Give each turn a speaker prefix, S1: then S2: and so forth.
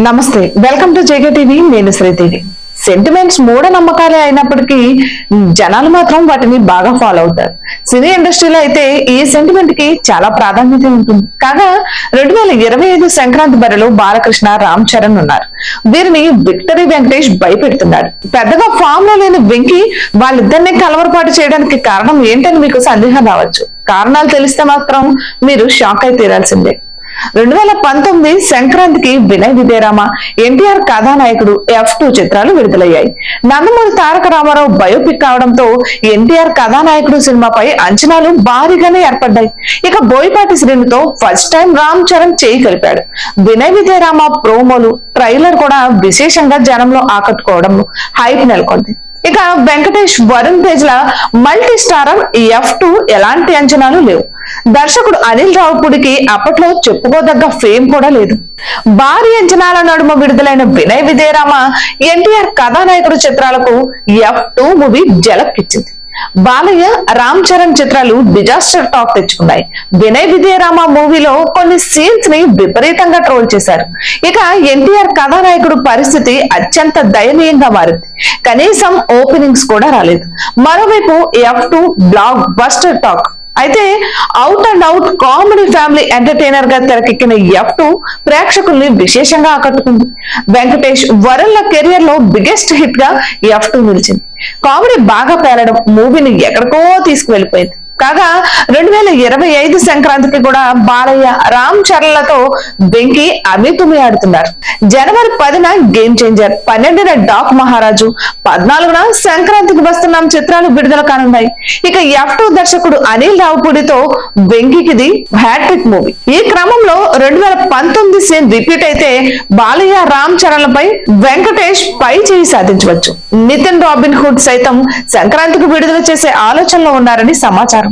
S1: నమస్తే welcome to JK TV నేను Sridevi. Sentiments మూఢనమ్మకాలే అయినప్పటికీ జనాలు మాత్రం వాటిని బాగా ఫాలో అవుతారు. సినీ ఇండస్ట్రీలో అయితే ఈ సెంటిమెంట్కి చాలా ప్రాధాన్యత ఉంటుంది. కాగా రెండు వేల ఇరవై ఐదు సంక్రాంతి బరిలో బాలకృష్ణ రామ్ చరణ్ ఉన్నారు. వీరిని విక్టరీ వెంకటేష్ భయపెడుతున్నాడు. పెద్దగా ఫామ్లో లేని వెంకి వాళ్ళిద్దరిని కలవరపాటు చేయడానికి కారణం ఏంటని మీకు సందేహం రావచ్చు. కారణాలు తెలిస్తే మాత్రం మీరు షాక్ అయి తీరాల్సిందే. రెండు వేల పంతొమ్మిది సంక్రాంతికి వినయ్ విజయరామ ఎన్టీఆర్ కథానాయకుడు ఎఫ్ టూ చిత్రాలు విడుదలయ్యాయి. నందమూరి తారక రామారావు బయోపిక్ కావడంతో ఎన్టీఆర్ కథానాయకుడు సినిమాపై అంచనాలు భారీగానే ఏర్పడ్డాయి. ఇక బోయపాటి శ్రీనితో ఫస్ట్ టైం రామ్ చరణ్ చేయి కలిపాడు. వినయ్ విజయరామ ప్రోమోలు ట్రైలర్ కూడా విశేషంగా జనంలో ఆకట్టుకోవడంలో హైప్ నెలకొంది. ఇక వెంకటేష్ వరుణ్ తేజ్ల మల్టీ స్టారర్ ఎఫ్ టూ ఎలాంటి అంచనాలు లేవు. దర్శకుడు అనిల్ రావుపుడికి అప్పట్లో చెప్పుకోదగ్గ ఫేమ్ కూడా లేదు. భారీ అంచనాల నడుమ విడుదలైన వినయ్ విజయరామ ఎన్టీఆర్ కథానాయకుడు చిత్రాలకు ఎఫ్ టూ మూవీ జలక్కిచ్చింది. బాలయ్య రామ్ చరణ్ చిత్రాలు డిజాస్టర్ టాక్ తెచ్చుకున్నాయి. వినయ్ విజయరామ మూవీలో కొన్ని సీన్స్ని విపరీతంగా ట్రోల్ చేశారు. ఇక ఎన్టీఆర్ కథానాయకుడు పరిస్థితి అత్యంత దయనీయంగా మారింది. కనీసం ఓపెనింగ్స్ కూడా రాలేదు. మరోవైపు F two blockbuster talk అయితే out and out comedy family ఎంటర్టైనర్గా తెరకెక్కిన ఎఫ్ టూ ప్రేక్షకుల్ని విశేషంగా ఆకట్టుకుంది. వెంకటేష్ వరుణ్ల కెరియర్లో బిగ్గెస్ట్ హిట్గా ఎఫ్ టూ నిలిచింది. కామెడీ బాగా పేలడం మూవీని ఎక్కడికో తీసుకువెళ్ళిపోయింది. కాగా రెండు వేల ఇరవై ఐదు సంక్రాంతికి కూడా బాలయ్య రామ్ చరణ్లతో వెంకి అమితుమి ఆడుతున్నారు. జనవరి పదిన గేమ్ చేంజర్ పన్నెండున డాక్ మహారాజు పద్నాలుగున సంక్రాంతికి వస్తున్నాం చిత్రాలు విడుదల కానున్నాయి. ఇక ఎఫ్ టూ దర్శకుడు అనిల్ రావుపూడితో వెంకికిది హ్యాట్రిక్ మూవీ ఈ క్రమంలో రెండు వేల పంతొమ్మిది సీన్ రిపీట్ అయితే బాలయ్య రామ్ చరణ్లపై వెంకటేష్ పై చేయి సాధించవచ్చు. నితిన్ రాబిన్ హుడ్ సైతం సంక్రాంతికి విడుదల చేసే ఆలోచనలో ఉన్నారని సమాచారం.